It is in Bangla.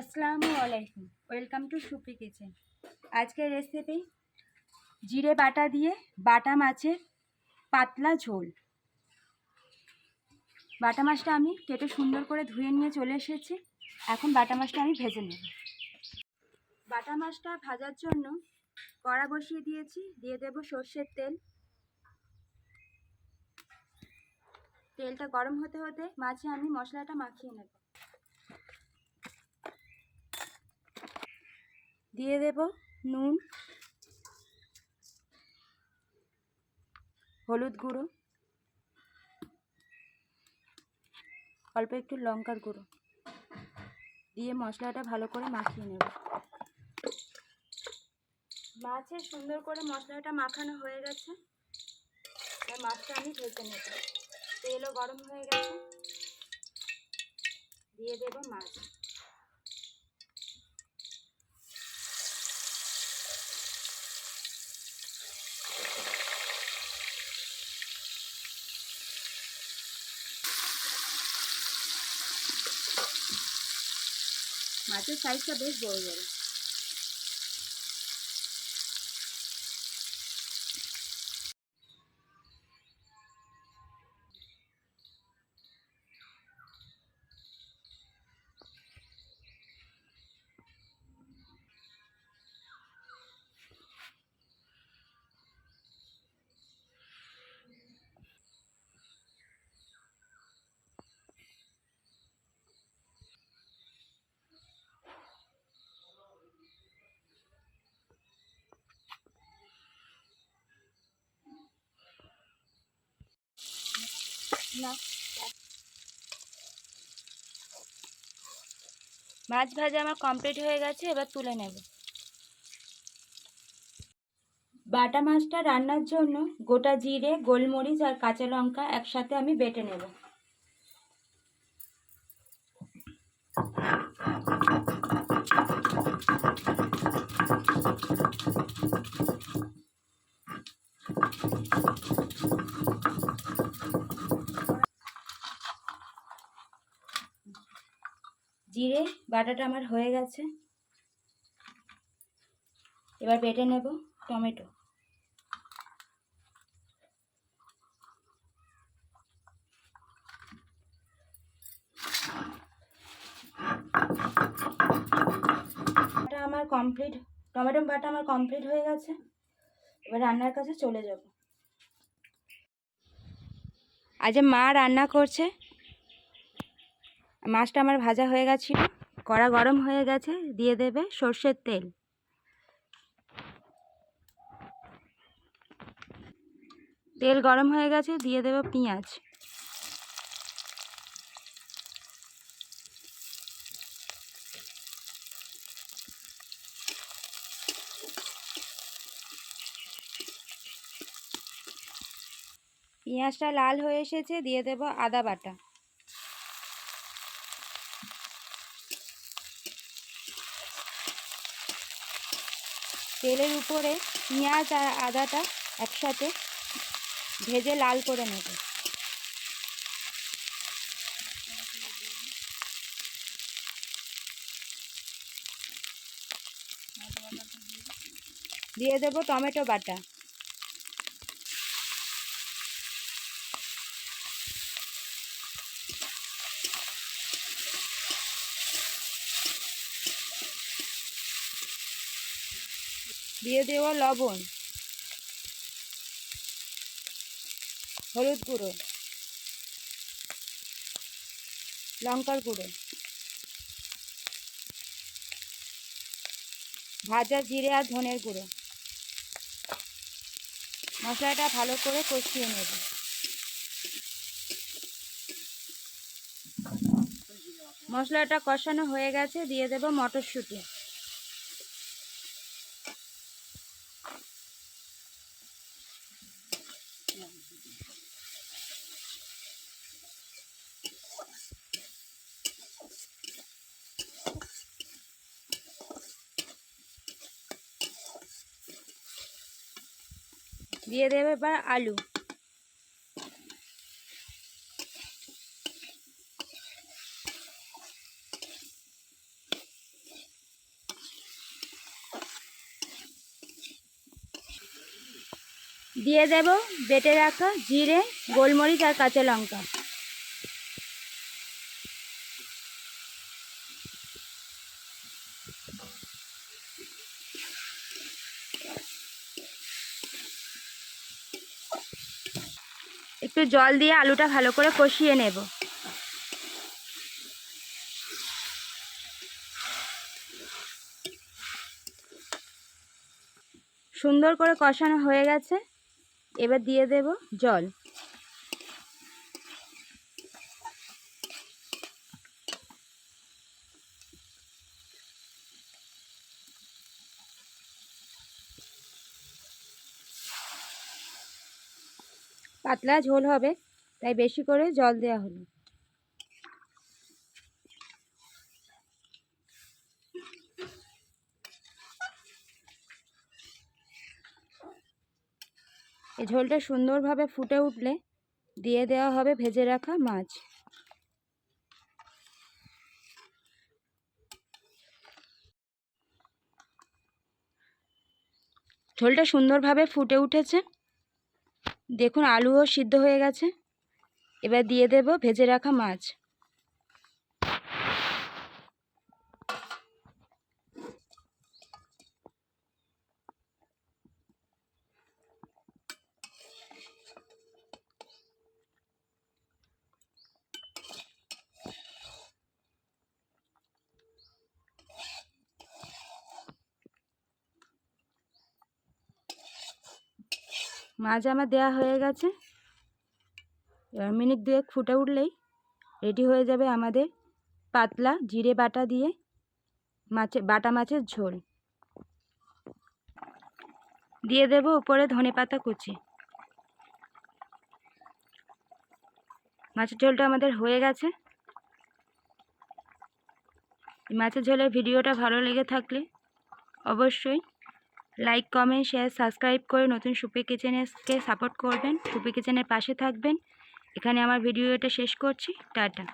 আসসালামু আলাইকুম। ওয়েলকাম টু সুপি কিচেন আজকের রেসিপি জিরে বাটা দিয়ে বাটা মাছের পাতলা ঝোল। বাটা মাছটা আমি কেটে সুন্দর করে ধুয়ে নিয়ে চলে এসেছি। এখন বাটা মাছটা আমি ভেজে নেব। বাটা মাছটা ভাজার জন্য কড়া বসিয়ে দিয়েছি। দিয়ে দেব সর্ষের তেল। তেলটা গরম হতে হতে মাছে আমি মশলাটা মাখিয়ে নেব। দিয়ে দেব নুন, হলুদ গুঁড়ো, অল্প একটু লঙ্কার গুঁড়ো। দিয়ে মশলাটা ভালো করে মাখিয়ে নেব। মাছে সুন্দর করে মশলাটা মাখানো হয়ে গেছে। মাছটা আমি ভেজে নেব। তেলও গরম হয়ে গেছে। দিয়ে দেব মাছ মাছের সাইজটা বেশ বড় বড় মাছ ভাজা আমার কমপ্লিট হয়ে গেছে, এবার তুলে নেব। বাটা মাছটা রান্নার জন্য গোটা জিরে, গোলমরিচ আর কাঁচা লঙ্কা একসাথে আমি বেটে নেব। জিরে বাটাটা আমার হয়ে গেছে। এবার বেটে নেব টমেটো। বাটা আমার কমপ্লিট টমেটো বাটা আমার কমপ্লিট হয়ে গেছে। এবার রান্নার কাছে চলে যাব। আজ মা রান্না করছে। মাছটা আমার ভাজা হয়ে গেছিল, কড়া গরম হয়ে গেছে, দিয়ে দেবে সর্ষের তেল। তেল গরম হয়ে গেছে, দিয়ে দেবো পেঁয়াজ। পেঁয়াজটা লাল হয়ে এসেছে, দিয়ে দেব আদা বাটা। তেলের উপরে পেঁয়াজ আর আদাটা একসাথে ভেজে লাল করে নেব। দিয়ে দেব টমেটো বাটা। দিয়ে দেওয়া লবণ, হলুদ গুঁড়ো, লঙ্কার গুঁড়ো, ভাজা জিরে আর ধনের গুঁড়ো। মশলাটা ভালো করে কষিয়ে নেব। মশলাটা কষানো হয়ে গেছে, দিয়ে দেব মটরশুঁটি। দিয়ে দেবে এবার আলু। দিয়ে দেব বেটে রাখা জিরে গোলমরিচ আর কাঁচা লঙ্কা। একটু জল দিয়ে আলুটা ভালো করে কষিয়ে নেব। সুন্দর করে কষানো হয়ে গেছে। এবার দিয়ে দেব জল। পাতলা ঝোল হবে, তাই বেশি করে জল দেওয়া হলো। এই ঝোলটা সুন্দরভাবে ফুটে উঠলে দিয়ে দেওয়া হবে ভেজে রাখা মাছ। ঝোলটা সুন্দরভাবে ফুটে উঠেছে। দেখুন আলুও সিদ্ধ হয়ে গেছে। এবার দিয়ে দেব ভেজে রাখা মাছ। মাছ আমার দেওয়া হয়ে গেছে। এবার মিনিট দুয়েক ফুটে উঠলেই রেডি হয়ে যাবে আমাদের পাতলা জিরে বাটা দিয়ে মাছে বাটা মাছের ঝোল। দিয়ে দেব উপরে ধনে পাতা কুচি। মাছের ঝোলটা আমাদের হয়ে গেছে। মাছের ঝোলের ভিডিওটা ভালো লেগে থাকলে অবশ্যই লাইক কমেন্ট শেয়ার সাবস্ক্রাইব করে নতুন সুপি কিচেনেসকে সাপোর্ট করবেন। সুপি কিচেনের পাশে থাকবেন। এখানে আমার ভিডিওটা শেষ করছি। টাটা।